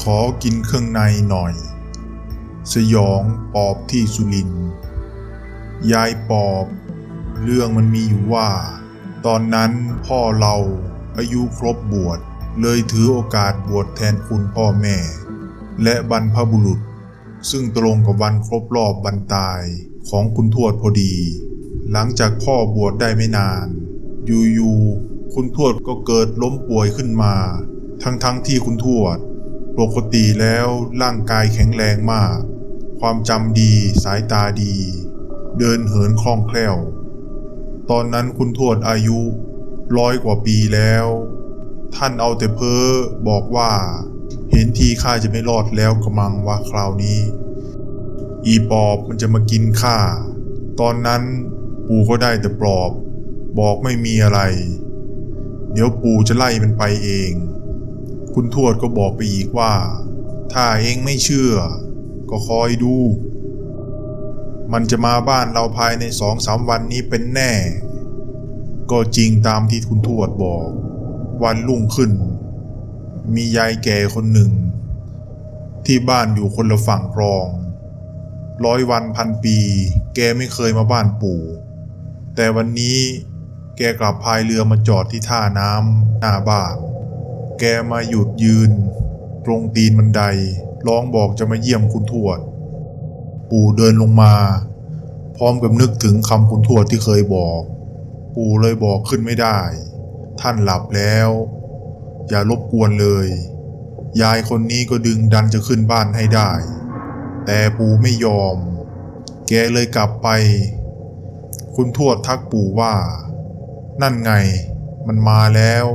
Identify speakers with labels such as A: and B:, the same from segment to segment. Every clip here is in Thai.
A: ขอกินเครื่องในหน่อย สยองปอบที่สุรินยายปอบ เรื่องมันมีอยู่ว่า ตอนนั้นพ่อเราอายุครบบวชเลยถือโอกาสบวชแทนคุณพ่อแม่ และบรรพบุรุษ ซึ่งตรงกับวันครบรอบบรรตายของคุณทวดพอดี หลังจากพ่อบวชได้ไม่นาน อยู่ๆคุณทวดก็เกิดล้มป่วยขึ้นมา ทั้งๆทที่คุณทวด ปกติแล้วร่างกายแข็งแรงมาก ความจำดีสายตาดี เดินเหินคล่องแคล่ว ตอนนั้นคุณทวดอายุร้อยกว่าปีแล้ว ท่านเอาแต่เพ้อบอกว่า เห็นทีข้าจะไม่รอดแล้วกระมังว่าคราวนี้ อีปอบมันจะมากินข้า ตอนนั้นปู่ก็ได้แต่ปลอบ บอกไม่มีอะไร เดี๋ยวปู่จะไล่มันไปเอง คุณทวดก็บอกไปอีกว่า ถ้าเองไม่เชื่อ ก็คอยดู มันจะมาบ้านเราภายในสองสามวันนี้เป็นแน่ ก็จริงตามที่คุณทวดบอก วันรุ่งขึ้น มียายแก่คนหนึ่ง ที่บ้านอยู่คนละฝั่งคลอง ร้อยวันพันปี แกไม่เคยมาบ้านปู่ แต่วันนี้แกกลับพายเรือมาจอดที่ท่าน้ำหน้าบ้าน แกมาหยุดยืน ตรงตีนบันได ร้องบอกจะมาเยี่ยมคุณทวด ปู่เดินลงมา พร้อมกับนึกถึงคำคุณทวดที่เคยบอก ปู่เลยบอกขึ้นไม่ได้ ท่านหลับแล้ว อย่ารบกวนเลย ยายคนนี้ก็ดึงดันจะขึ้นบ้านให้ได้ แต่ปู่ไม่ยอม แกเลยกลับไป คุณทวดทักปู่ว่า นั่นไง มันมาแล้ว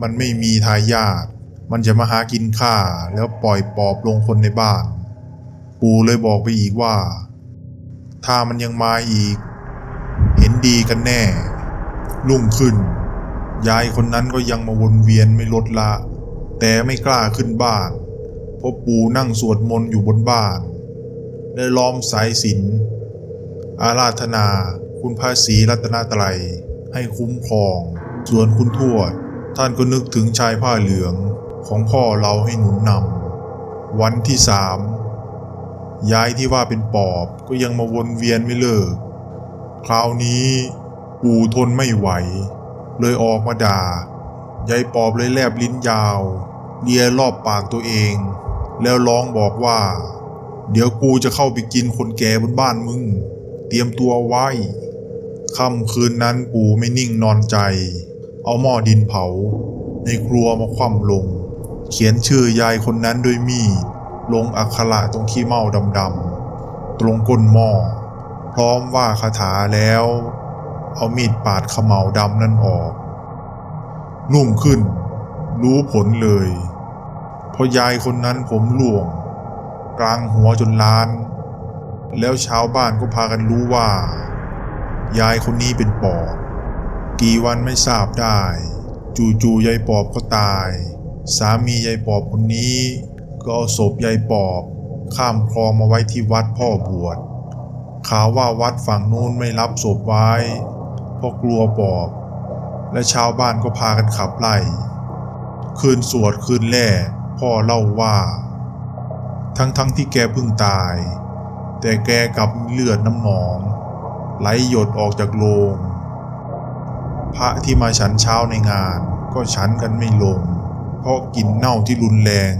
A: มันไม่มีทายาทมันจะมาหากินข้าแล้วปล่อยปอบลงคนในบ้าน ปู่เลยบอกไปอีกว่า ถ้ามันยังมาอีก เห็นดีกันแน่รุ่งขึ้น ยายคนนั้นก็ยังมาวนเวียนไม่ลดละ แต่ไม่กล้าขึ้นบ้านเพราะปู่นั่งสวดมนต์อยู่บนบ้านได้ล้อมสายสินอาราธนาคุณพระศรีรัตนตรัยให้คุ้มครอง ส่วนคุณทวด ท่านก็นึกถึงชายผ้าเหลืองของพ่อเราให้หนุนนำวันที่สามยายที่ว่าเป็นปอบก็ยังมาวนเวียนไม่เลิก คราวนี้ปู่ทนไม่ไหว เลยออกมาด่ายายปอบเลยแลบลิ้นยาวเลียรอบปากตัวเอง แล้วร้องบอกว่า เดี๋ยวกูจะเข้าไปกินคนแก่บนบ้านมึง เตรียมตัวไว้ค่ำคืนนั้นปู่ไม่นิ่งนอนใจ เอาหม้อดินเผา ในครัวมาคว่ำลง เขียนชื่อยายคนนั้นด้วยมีดลงอักขระตรงขี้เมาดำๆ ตรงก้นหม้อ พร้อมว่าคาถาแล้ว เอามีดปาดเขมเหลาดำนั่นออกรุ่งขึ้น รู้ผลเลย เพราะยายคนนั้นผมหลวง กลางหัวจนล้าน แล้วชาวบ้านก็พากันรู้ว่า ยายคนนี้เป็นปอบ กี่วันไม่ทราบได้ จู่ๆยายปอบก็ตาย สามียายปอบคนนี้ ก็เอาศพยายปอบ ข้ามคลองมาไว้ที่วัดพ่อบวชข่าวว่าวัดฝั่งนู้นไม่รับศพไว้เพราะกลัวปอบ และชาวบ้านก็พากันขับไล่ คืนสวดคืนแรกพ่อเล่าว่า ทั้งๆทที่แกเพิ่งตาย แต่แกกลับมีเลือดน้ำหนอง ไหลหยดออกจากโลง พระที่มาฉันเช้าในงาน ก็ฉันกันไม่ลง เพราะกลิ่นเน่าที่รุนแรง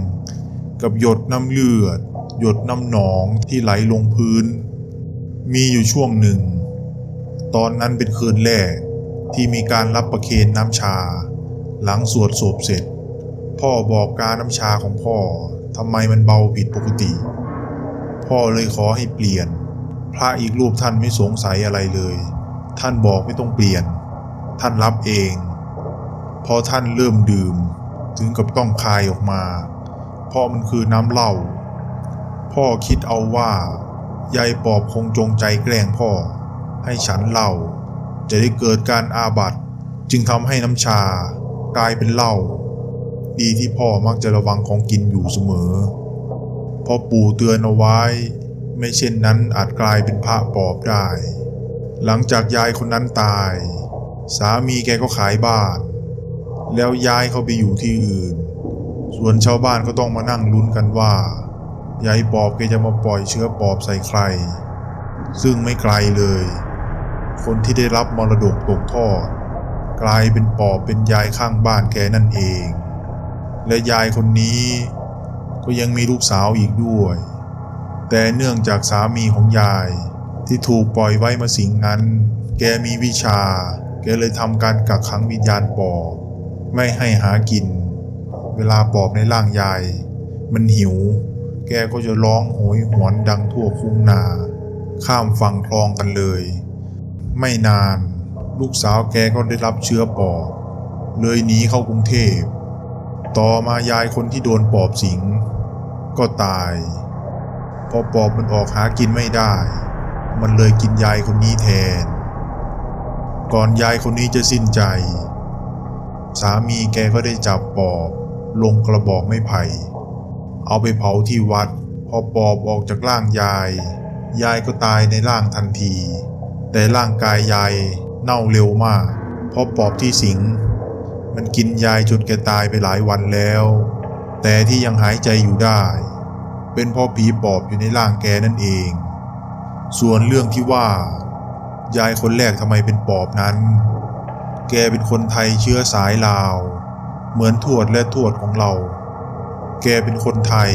A: กับหยดน้ำเลือด หยดน้ำหนองที่ไหลลงพื้น มีอยู่ช่วงหนึ่ง ตอนนั้นเป็นคืนแรกที่มีการรับประเคนน้ำชา หลังสวดศพเสร็จ พ่อบอกการน้ำชาของพ่อทำไมมันเบาผิดปกติ พ่อเลยขอให้เปลี่ยน พระอีกรูปท่านไม่สงสัยอะไรเลย ท่านบอกไม่ต้องเปลี่ยน ท่านรับเอง พอท่านเริ่มดื่ม ถึงกับต้องคายออกมา เพราะมันคือน้ำเหล้า พ่อคิดเอาว่ายายปอบคงจงใจแกล้งพ่อ ให้ฉันเหล้าจะได้เกิดการอาบัตจึงทำให้น้ำชากลายเป็นเหล้าดีที่พ่อมักจะระวังของกินอยู่เสมอพอปู่เตือนเอาไว้ ไม่เช่นนั้นอาจกลายเป็นพระปอบได้ หลังจากยายคนนั้นตาย สามีแกก็ขายบ้าน แล้วย้ายเข้าไปอยู่ที่อื่น ส่วนชาวบ้านก็ต้องมานั่งลุ้นกันว่ายายปอบแกจะมาปล่อยเชื้อปอบใส่ใคร ซึ่งไม่ไกลเลย คนที่ได้รับมรดกตกทอด กลายเป็นปอบเป็นยายข้างบ้านแกนั่นเอง และยายคนนี้ ก็ยังมีลูกสาวอีกด้วย แต่เนื่องจากสามีของยายที่ถูกปล่อยไว้มาสิงนั้น แกมีวิชา แกเลยทำการกักขังวิญญาณปอบไม่ให้หากิน เวลาปอบในร่างยาย มันหิว แกก็จะร้องโหยหวนดังทั่วคุ้งนา ข้ามฝั่งคลองกันเลย ไม่นาน ลูกสาวแกก็ได้รับเชื้อปอบ เลยหนีเข้ากรุงเทพ ต่อมายายคนที่โดนปอบสิง ก็ตายพอปอบมันออกหากินไม่ได้ มันเลยกินยายคนนี้แทน ก่อนยายคนนี้จะสิ้นใจ สามีแกก็ได้จับปอบ ลงกระบอกไม้ไผ่ เอาไปเผาที่วัด พอปอบออกจากร่างยาย ยายก็ตายในร่างทันที แต่ร่างกายยายเน่าเร็วมาก เพราะปอบที่สิง มันกินยายจนแกตายไปหลายวันแล้ว แต่ที่ยังหายใจอยู่ได้ เป็นเพราะผีปอบอยู่ในร่างแกนั่นเอง ส่วนเรื่องที่ว่า ยายคนแรกทำไมเป็นปอบนั้น แกเป็นคนไทยเชื้อสายลาว เหมือนทวดและทวดของเรา แกเป็นคนไทย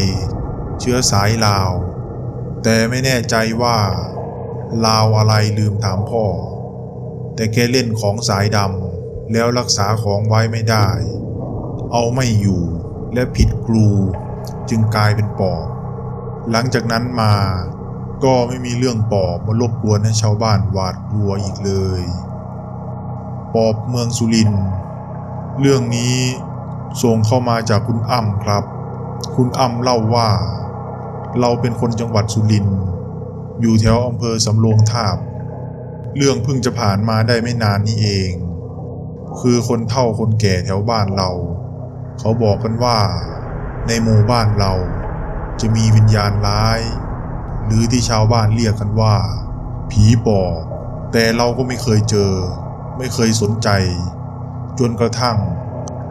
A: เชื้อสายลาว แต่ไม่แน่ใจว่า ลาวอะไรลืมถามพ่อ แต่แกเล่นของสายดำแล้วรักษาของไว้ไม่ได้ เอาไม่อยู่และผิดครูจึงกลายเป็นปอบ หลังจากนั้นมา ก็ไม่มีเรื่องปอบมารบกวนให้ชาวบ้านหวาดกลัวอีกเลย ปอบเมืองสุริน เรื่องนี้ส่งเข้ามาจากคุณอ้ำครับ คุณอ้ำเล่าว่า เราเป็นคนจังหวัดสุริน อยู่แถวอำเภอสำโรงทาบ เรื่องเพิ่งจะผ่านมาได้ไม่นานนี้เอง คือคนเฒ่าคนแก่แถวบ้านเรา เขาบอกกันว่า ในหมู่บ้านเราจะมีวิญญาณร้าย หรือที่ชาวบ้านเรียกกันว่า ผีปอบแต่เราก็ไม่เคยเจอ ไม่เคยสนใจ จนกระทั่ง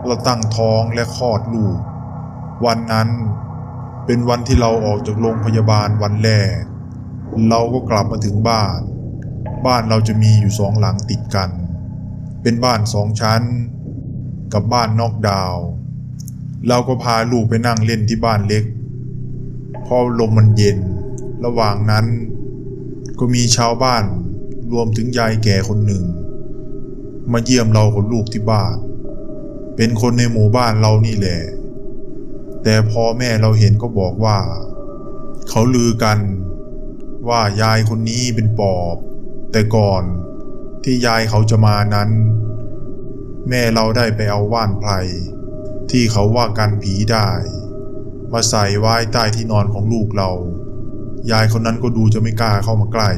A: เราตั้งท้องและคลอดลูก วันนั้นเป็นวันที่เราออกจากโรงพยาบาลวันแรก เราก็กลับมาถึงบ้าน บ้านเราจะมีอยู่สองหลังติดกัน เป็นบ้านสองชั้น กับบ้านนอกดาว เราก็พาลูกไปนั่งเล่นที่บ้านเล็ก พอลมมันเย็น ระหว่างนั้น ก็มีชาวบ้านรวมถึงยายแก่คนหนึ่ง มาเยี่ยมเรากับลูกที่บ้าน เป็นคนในหมู่บ้านเรานี่แหละ แต่พอแม่เราเห็นก็บอกว่า เขาลือกันว่ายายคนนี้เป็นปอบ แต่ก่อนที่ยายเขาจะมานั้น แม่เราได้ไปเอาว่านไพรที่เขาว่ากันผีได้ มาใส่ไว้ใต้ที่นอนของลูกเรา ยายคนนั้นก็ดูจะไม่กล้าเข้ามาใกล้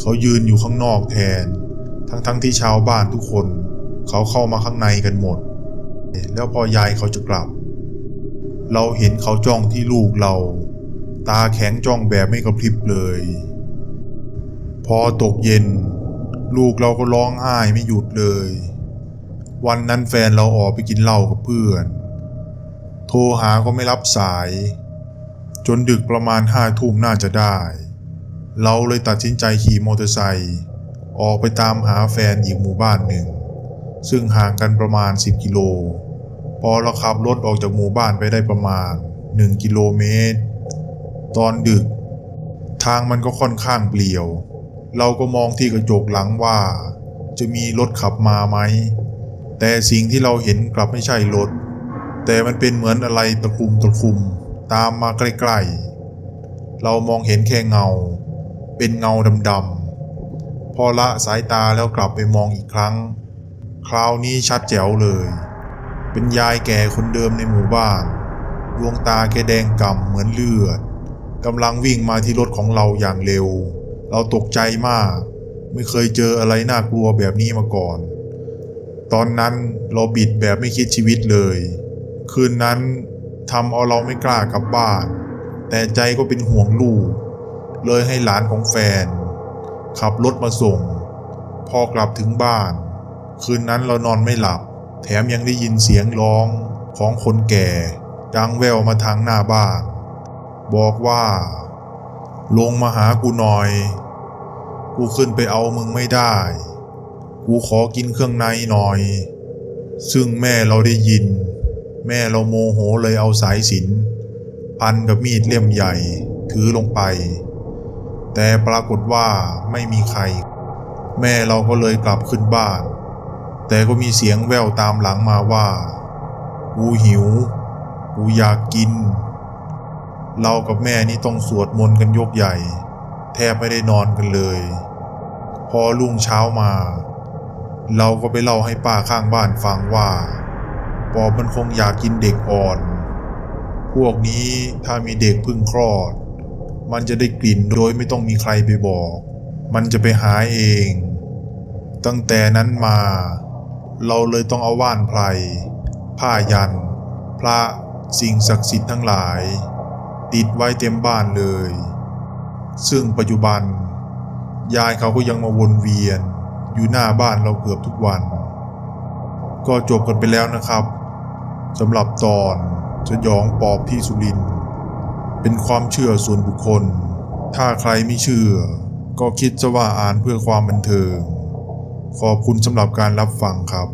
A: เขายืนอยู่ข้างนอกแทน ทั้งๆทที่ชาวบ้านทุกคน เขาเข้ามาข้างในกันหมด แล้วพอยายเขาจะกลับ เราเห็นเขาจ้องที่ลูกเรา ตาแข็งจ้องแบบไม่กระพริบเลย พอตกเย็น ลูกเราก็ร้องไห้ไม่หยุดเลย วันนั้นแฟนเราออกไปกินเหล้ากับเพื่อน โทรหาก็ไม่รับสาย จนดึกประมาณห้าทุ่มน่าจะได้ เราเลยตัดสินใจขี่มอเตอร์ไซค์ออกไปตามหาแฟนอีกหมู่บ้านหนึ่ง ซึ่งห่างกันประมาณ 10 กิโล พอเราขับรถออกจากหมู่บ้านไปได้ประมาณ 1 กิโลเมตร ตอนดึก ทางมันก็ค่อนข้างเปลี่ยว เราก็มองที่กระจกหลังว่า จะมีรถขับมาไหม แต่สิ่งที่เราเห็นกลับไม่ใช่รถ แต่มันเป็นเหมือนอะไรตะคุมตะคุม ตามมาใกล้ๆ เรามองเห็นแค่เงา เป็นเงาดำๆ พอละสายตาแล้วกลับไปมองอีกครั้ง คราวนี้ชัดแจ๋วเลย เป็นยายแก่คนเดิมในหมู่บ้าน ดวงตาแกแดงก่ำเหมือนเลือดกำลังวิ่งมาที่รถของเราอย่างเร็ว เราตกใจมาก ไม่เคยเจออะไรน่ากลัวแบบนี้มาก่อน ตอนนั้นเราบิดแบบไม่คิดชีวิตเลย คืนนั้น ทำเอาเราไม่กล้ากลับบ้าน แต่ใจก็เป็นห่วงลูก เลยให้หลานของแฟน ขับรถมาส่ง พอกลับถึงบ้าน คืนนั้นเรานอนไม่หลับ แถมยังได้ยินเสียงร้องของคนแก่ ดังแววมาทางหน้าบ้าน บอกว่า ลงมาหากูหน่อย กูขึ้นไปเอามึงไม่ได้ กูขอกินเครื่องในหน่อย ซึ่งแม่เราได้ยิน แม่เราโมโหเลยเอาสายสินพันกับมีดเล่มใหญ่ ถือลงไป แต่ปรากฏว่าไม่มีใคร แม่เราก็เลยกลับขึ้นบ้าน แต่ก็มีเสียงแว่วตามหลังมาว่า กูหิว กูอยากกิน เรากับแม่นี่ต้องสวดมนต์กันยกใหญ่ แทบไม่ได้นอนกันเลย พอรุ่งเช้ามา เราก็ไปเล่าให้ป้าข้างบ้านฟังว่า ปอบมันคงอยากกินเด็กอ่อน พวกนี้ถ้ามีเด็กเพึ่งคลอด มันจะได้กลิ่นโดยไม่ต้องมีใครไปบอก มันจะไปหาเอง ตั้งแต่นั้นมา เราเลยต้องเอาว่านไพรผ้ายัน พระสิ่งศักดิ์สิทธิ์ทั้งหลาย ติดไว้เต็มบ้านเลย ซึ่งปัจจุบัน ยายเขาก็ยังมาวนเวียน อยู่หน้าบ้านเราเกือบทุกวัน ก็จบกันไปแล้วนะครับ สำหรับตอนสยองปอบที่สุรินเป็นความเชื่อส่วนบุคคล ถ้าใครไม่เชื่อ ก็คิดจะว่าอ่านเพื่อความบันเทิง ขอบคุณสำหรับการรับฟังครับ